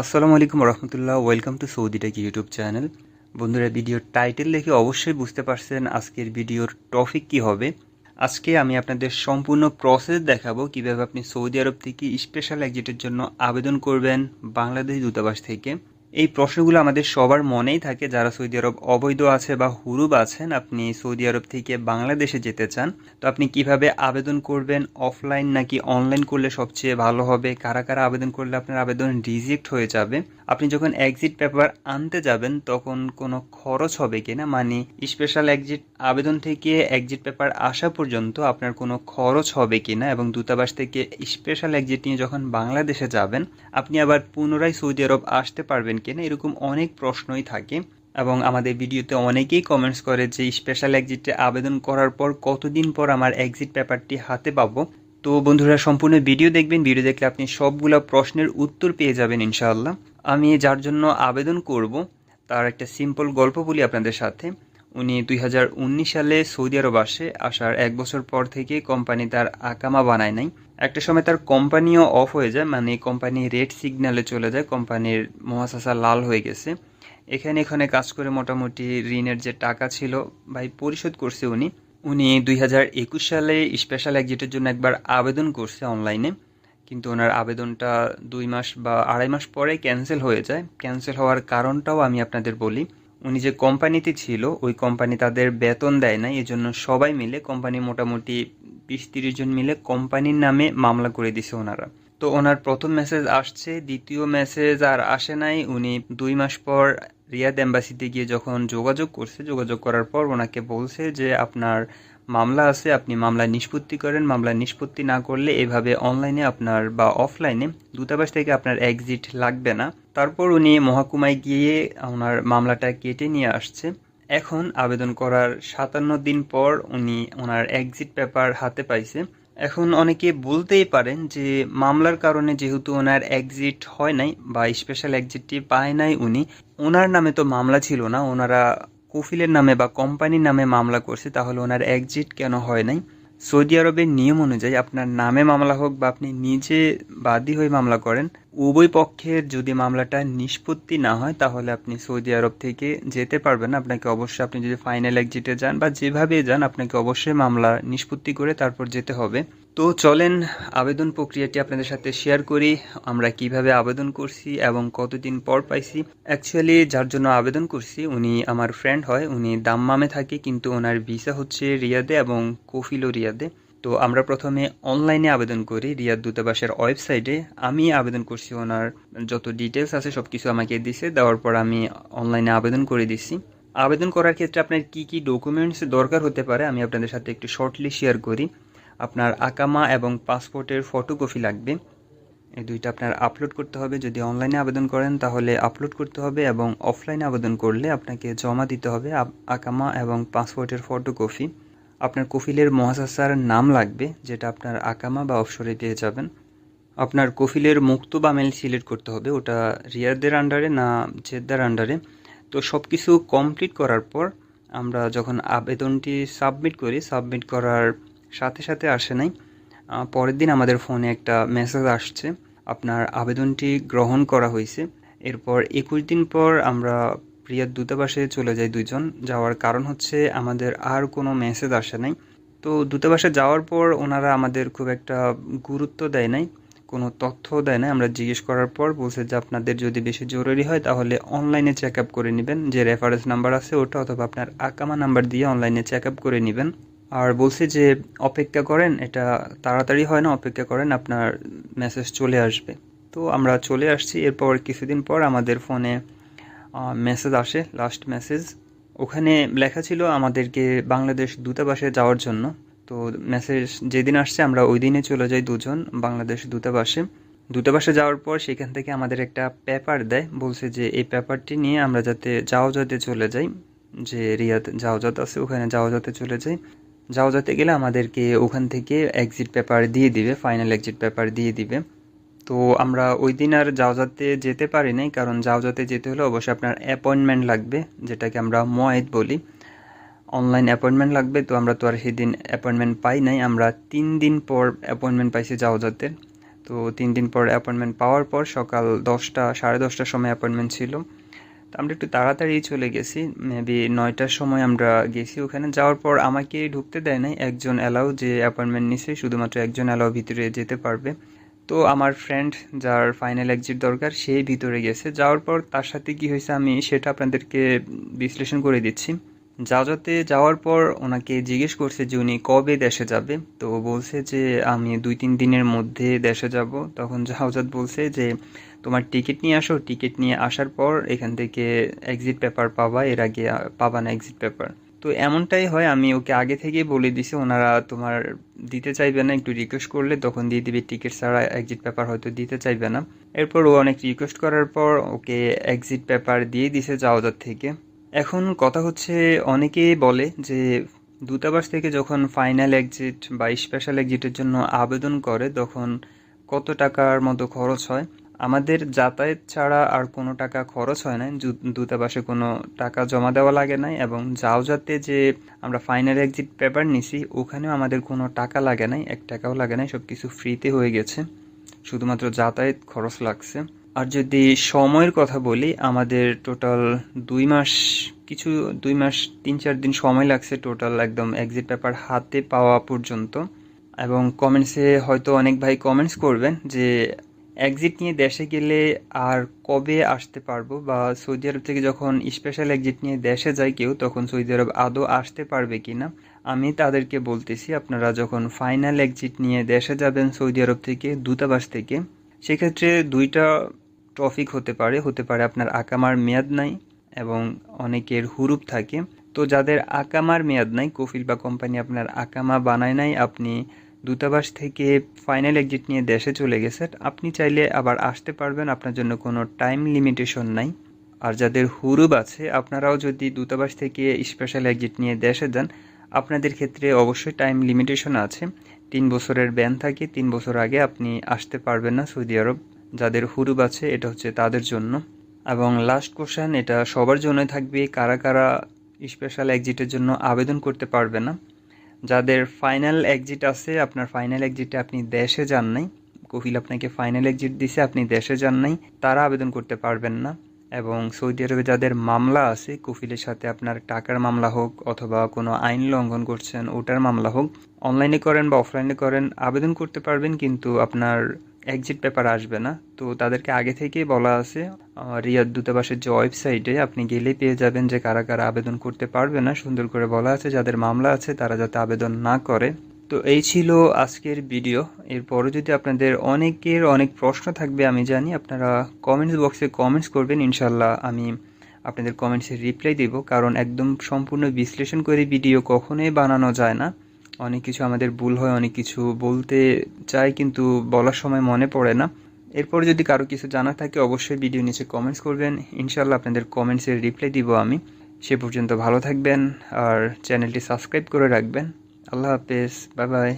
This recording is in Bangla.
আসসালামু আলাইকুম রহমতুল্লাহ, welcome to Saudi tech YouTube channel. বন্ধুরা, ভিডিওর টাইটেল দেখে অবশ্যই বুঝতে পারছেন আজকের ভিডিওর টপিক কি হবে। আজকে আমি আপনাদের সম্পূর্ণ প্রসেস দেখাবো কীভাবে আপনি সৌদি আরব থেকে স্পেশাল এক্সিটের জন্য আবেদন করবেন বাংলাদেশ দূতাবাস থেকে। এই প্রশ্নগুলো আমাদের সবার মনেই থাকে যারা সৌদি আরব অবৈধ আছে বা হুরুব আছেন। আপনি সৌদি আরব থেকে বাংলাদেশে যেতে চান, তো আপনি কীভাবে আবেদন করবেন? অফলাইন নাকি অনলাইন করলে সবচেয়ে ভালো হবে? কারা কারা আবেদন করলে আপনার আবেদন রিজেক্ট হয়ে যাবে? আপনি যখন এক্সিট পেপার আনতে যাবেন, তখন কোনো খরচ হবে কিনা মানে স্পেশাল এক্সিট আবেদন থেকে এক্সিট পেপার আসা পর্যন্ত আপনার কোনো খরচ হবে কিনা এবং দূতাবাস থেকে স্পেশাল এক্সিট নিয়ে যখন বাংলাদেশে যাবেন, আপনি আবার পুনরায় সৌদি আরব আসতে পারবেন কিনা এরকম অনেক প্রশ্নই থাকে। এবং আমাদের ভিডিওতে অনেকেই কমেন্টস করে যে স্পেশাল এক্সিটে আবেদন করার পর কতদিন পর আমার এক্সিট পেপারটি হাতে পাবো? তো বন্ধুরা, সম্পূর্ণ ভিডিও দেখবেন। ভিডিও দেখলে আপনি সবগুলো প্রশ্নের উত্তর পেয়ে যাবেন ইনশাআল্লাহ। আমি যার জন্য আবেদন করব, তার একটা সিম্পল গল্প বলি আপনাদের সাথে। উনি দুই হাজার উনিশ সালে সৌদি আরব আসে। আসার এক বছর পর থেকে কোম্পানি তার আকামা বানায় নাই। একটা সময় তার কোম্পানিও অফ হয়ে যায় মানে কোম্পানি রেড সিগন্যালে চলে যায়, কোম্পানির মহাশাসা লাল হয়ে গেছে। এখানে এখানে কাজ করে মোটামুটি ঋণের যে টাকা ছিল ভাই পরিশোধ করছে উনি। উনি দুই হাজার একুশ সালে স্পেশাল এক্সিটের জন্য একবার আবেদন করছে অনলাইনে কিন্তু ওনার আবেদনটা দুই মাস বা আড়াই মাস পরে ক্যান্সেল হয়ে যায়। ক্যান্সেল হওয়ার কারণটাও আমি আপনাদের বলি। উনি যে কোম্পানিতে ছিল, ওই কোম্পানি তাদের বেতন দেয় না এই জন্য সবাই মিলে, কোম্পানি মোটামুটি বিশ তিরিশ জন মিলে কোম্পানির নামে মামলা করে দিছে ওনারা। তো ওনার প্রথম মেসেজ আসছে, দ্বিতীয় মেসেজ আর আসে নাই। উনি দুই মাস পর রিয়াদ এম্বাসিতে গিয়ে যখন যোগাযোগ করছে, যোগাযোগ করার পর ওনাকে বলছে যে, আপনার মামলা আছে, আপনি মামলা নিষ্পত্তি করেন। মামলা নিষ্পত্তি না করলে এভাবে অনলাইনে আপনার বা অফলাইনে দূতাবাস থেকে আপনার এক্সিট লাগবে না। তারপর উনি মহাকুমায় গিয়ে ওনার মামলাটা কেটে নিয়ে আসছে। এখন আবেদন করার সাতান্ন দিন পর উনি ওনার এক্সিট পেপার হাতে পাইছে। এখন অনেকে বলতেই পারেন যে মামলার কারণে যেহেতু ওনার এক্সিট হয় নাই বা স্পেশাল এক্সিটটি পায় নাই উনি, ওনার নামে তো মামলা ছিল না, ওনারা কফিলের নামে বা কোম্পানির নামে মামলা করছে, তাহলে ওনার এক্সিট কেন হয় নাই? সৌদি আরবের নিয়ম অনুযায়ী আপনার নামে মামলা হোক বা আপনি নিজে বাদী হয়ে মামলা করেন, উভয় পক্ষের যদি মামলাটা নিষ্পত্তি না হয়, তাহলে আপনি সৌদি আরব থেকে যেতে পারবেন আপনাকে অবশ্যই আপনি যদি ফাইনাল এক্সিটে যান বা যেভাবে যান, আপনাকে অবশ্যই মামলা নিষ্পত্তি করে তারপর যেতে হবে। তো চলেন আবেদন প্রক্রিয়াটি আপনাদের সাথে শেয়ার করি। আমরা কীভাবে আবেদন করছি এবং কতদিন পর পাইছি। অ্যাকচুয়ালি যার জন্য আবেদন করছি, উনি আমার ফ্রেন্ড হয়, উনি দাম্মামে থাকে, কিন্তু ওনার ভিসা হচ্ছে রিয়াদে এবং কফিলও রিয়াদে। তো আমরা প্রথমে অনলাইনে আবেদন করি, রিয়াদ দূতাবাসের ওয়েবসাইটে। আমি আবেদন করছি, ওনার যত ডিটেলস আছে সব কিছু আমাকে দিছে, দেওয়ার পর আমি অনলাইনে আবেদন করে দিছি। আবেদন করার ক্ষেত্রে আপনার কি কি ডকুমেন্টস দরকার হতে পারে, আমি আপনাদের সাথে একটু শর্টলি শেয়ার করি। আপনার আকামা এবং পাসপোর্টের ফটোকপি লাগবে। এই দুইটা আপনার আপলোড করতে হবে। যদি অনলাইনে আবেদন করেন, তাহলে আপলোড করতে হবে এবং অফলাইনে আবেদন করলে আপনাকে জমা দিতে হবে আকামা এবং পাসপোর্টের ফটোকপি। আপনার কফিলের মহাশাসার নাম লাগবে, যেটা আপনার আকামা বা অফসরে পেয়ে যাবেন। আপনার কফিলের মুক্ত বা মেল সিলেক্ট করতে হবে। ওটা রিয়ারদের আন্ডারে না জেদ্দার আন্ডারে। তো সব কিছু কমপ্লিট করার পর আমরা যখন আবেদনটি সাবমিট করি, সাবমিট করার সাথে সাথে আসে নাই। পরের দিন আমাদের ফোনে একটা মেসেজ আসছে। আপনার আবেদনটি গ্রহণ করা হয়েছে। এরপর একুশ দিন পর আমরা প্রিয়ার দূতাবাসে চলে যাই দুজন যাওয়ার কারণ হচ্ছে আমাদের আর কোনো মেসেজ আসে নাই। তো দূতাবাসে যাওয়ার পর ওনারা আমাদের খুব একটা গুরুত্ব দেয় নাই, কোনো তথ্য দেয় না আমরা জিজ্ঞেস করার পর বলছে যে, আপনাদের যদি বেশি জরুরি হয় তাহলে অনলাইনে চেক আপ করে নেবেন। যে রেফারেন্স নাম্বার আছে ওটা অথবা আপনার আকামা নাম্বার দিয়ে অনলাইনে চেক আপ করে নেবেন। আর বলছি যে, অপেক্ষা করেন, এটা তাড়াতাড়ি হয় না, অপেক্ষা করেন, আপনার মেসেজ চলে আসবে। তো আমরা চলে আসছি, এরপর কিছুদিন পর আমাদের ফোনে মেসেজ আসে লাস্ট মেসেজ ওখানে লেখা ছিল আমাদেরকে বাংলাদেশ দূতাবাসে যাওয়ার জন্য। তো মেসেজ যেদিন আসছে, আমরা ওই দিনে চলে যাই দুজন বাংলাদেশ দূতাবাসে। দূতাবাসে যাওয়ার পর সেখান থেকে আমাদের একটা পেপার দেয়, বলছে যে, এই পেপারটি নিয়ে আমরা যাতে যাও যাতে চলে যাই, যে রিয়াদ যাওয়া যাওজাত আছে, ওখানে যাওজাতে চলে যাই। যাওজাতে গেলে আমাদেরকে ওখান থেকে এক্সিট পেপার দিয়ে দিবে ফাইনাল এক্সিট পেপার দিয়ে দিবে। তো আমরা ওই দিন আর যাওজাতে যেতে পারি নাই, কারণ যাওজাতে যেতে হলে অবশ্যই আপনার অ্যাপয়েন্টমেন্ট লাগবে, যেটাকে আমরা ময়েদ বলি। অনলাইন অ্যাপয়েন্টমেন্ট লাগবে, তো আমরা তো আর সেদিন অ্যাপয়েন্টমেন্ট পাই নাই, আমরা তিন দিন পর অ্যাপয়েন্টমেন্ট পাইছি যাওজাতে তো তিন দিন পর অ্যাপয়েন্টমেন্ট পাওয়ার পর সকাল দশটা, সাড়ে দশটার সময় অ্যাপয়েন্টমেন্ট ছিল। আমরা একটু তাড়াতাড়ি চলে গেছি মেবি নয়টার সময় আমরা গেছি ওখানে। যাওয়ার পর আমাকে ঢুকতে দেয় নাই, একজন অ্যালাউ যে অ্যাপয়েন্টমেন্ট নিছে, শুধুমাত্র একজন অ্যালাউ ভিতরে যেতে পারবে। তো আমার ফ্রেন্ড যার ফাইনাল এক্সিট দরকার সেই ভিতরে গেছে। যাওয়ার পর তার সাথে কি হয়েছে আমি সেটা আপনাদেরকে বিশ্লেষণ করে দিচ্ছি। যাওয়াতে যাওয়ার পর ওনাকে জিজ্ঞেস করছে যে উনি কবে দেশে যাবে। তো বলছে যে, আমি দুই তিন দিনের মধ্যে দেশে যাব। তখন জাহাজাত বলছে যে, তোমার টিকিট নিয়ে আসো। টিকিট নিয়ে আসার পর এখান থেকে এক্সিট পেপার পাবা। এর আগে পাবা না এক্সিট পেপার তো এমনটাই হয়। আমি ওকে আগে থেকেই বলে দিছি, ওনারা তোমার দিতে চাইবে না। একটু রিকোয়েস্ট করলে তখন দিয়ে দিবে। টিকিট ছাড়া এক্সিট পেপার হয়তো দিতে চাইবে না। এরপর ও অনেক রিকোয়েস্ট করার পর ওকে এক্সিট পেপার দিয়ে দিছে জাওজার থেকে। এখন কথা হচ্ছে অনেকেই বলে যে দূতাবাস থেকে যখন ফাইনাল এক্সিট বা স্পেশাল এক্সিটের জন্য আবেদন করে, তখন কত টাকার মতো খরচ হয়? আমাদের যাতায়াত ছাড়া আর কোনো টাকা খরচ হয় না। দূতাবাসে কোনো টাকা জমা দেওয়া লাগে নাই এবং যাও যাতে যে আমরা ফাইনাল এক্সিট পেপার নিছি, ওখানেও আমাদের কোনো টাকা লাগে নাই, এক টাকাও লাগে নাই সব কিছু ফ্রিতে হয়ে গেছে। শুধুমাত্র যাতায়াত খরচ লাগছে। আর যদি সময়ের কথা বলি, আমাদের টোটাল দুই মাস, কিছু দুই মাস, তিন চার দিন সময় লাগছে টোটাল একদম এক্সিট পেপার হাতে পাওয়া পর্যন্ত। এবং কমেন্টসে হয়তো অনেক ভাই কমেন্টস করবেন যে এক্সিট নিয়ে দেশে গেলে আর কবে আসতে পারব? বা সৌদি আরব থেকে যখন স্পেশাল এক্সিট নিয়ে দেশে যায় কেউ, তখন সৌদি আরব আদৌ আসতে পারবে কিনা? আমি তাদেরকে বলতেছি, আপনারা যখন ফাইনাল এক্সিট নিয়ে দেশে যাবেন সৌদি আরব থেকে, দূতাবাস থেকে, সেক্ষেত্রে দুইটা টপিক হতে পারে হতে পারে আপনার আকামার মেয়াদ নাই এবং অনেকের হুরুপ থাকে। তো যাদের আকামার মেয়াদ নাই, কফিল বা কোম্পানি আপনার আকামা বানায় নাই, আপনি দূতাবাস থেকে ফাইনাল এক্সিট নিয়ে দেশে চলে গেছেন, আপনি চাইলে আবার আসতে পারবেন, আপনার জন্য কোনো টাইম লিমিটেশন নাই। আর যাদের হুরুব আছে, আপনারাও যদি দূতাবাস থেকে স্পেশাল এক্সিট নিয়ে দেশে যান, আপনাদের ক্ষেত্রে অবশ্যই টাইম লিমিটেশন আছে। তিন বছরের ব্যান থাকে, তিন বছর আগে আপনি আসতে পারবেন না সৌদি আরব। যাদের হুরুব আছে, এটা হচ্ছে তাদের জন্য। এবং লাস্ট কোশ্চেন এটা সবার জন্যই থাকবে, কারা কারা স্পেশাল এক্সিটের জন্য আবেদন করতে পারবে না। যাদের ফাইনাল এক্সিট আছে, আপনার ফাইনাল এক্সিটে আপনি দেশে যান নাই কফিল আপনাকে ফাইনাল এক্সিট দিছে, আপনি দেশে যান নাই, তারা আবেদন করতে পারবেন না। এবং সৌদি আরবে যাদের মামলা আছে কফিলের সাথে আপনার টাকার মামলা হোক, অথবা কোনো আইন লঙ্ঘন করছেন, ওটার মামলা হোক অনলাইনে করেন বা অফলাইনে করেন, আবেদন করতে পারবেন, কিন্তু আপনার এক্সিট পেপার আসবে না। তো তাদেরকে আগে থেকেই বলা আছে রিয়াদ দূতাবাসের যে ওয়েবসাইটে আপনি গেলে পেয়ে যাবেন যে কারা কারা আবেদন করতে পারবে না। সুন্দর করে বলা আছে, যাদের মামলা আছে তারা যাতে আবেদন না করে। তো এই ছিল আজকের ভিডিও। এরপরও যদি আপনাদের অনেকের অনেক প্রশ্ন থাকবে, আমি জানি আপনারা কমেন্টস বক্সে কমেন্টস করবেন ইনশাল্লাহ আমি আপনাদের কমেন্টসে রিপ্লাই দেব। কারণ একদম সম্পূর্ণ বিশ্লেষণ করে ভিডিও কখনোই বানানো যায় না। অনেক কিছু আমাদের ভুল হয়, অনেক কিছু বলতে চাই, কিন্তু বলার সময় মনে পড়ে না। এরপর যদি কারও কিছু জানা থাকে, অবশ্যই ভিডিও নিচে কমেন্টস করবেন। ইনশাল্লাহ আপনাদের কমেন্টসের রিপ্লাই দিব আমি। সে পর্যন্ত ভালো থাকবেন আর চ্যানেলটি সাবস্ক্রাইব করে রাখবেন। আল্লাহ হাফেজ বাই বাই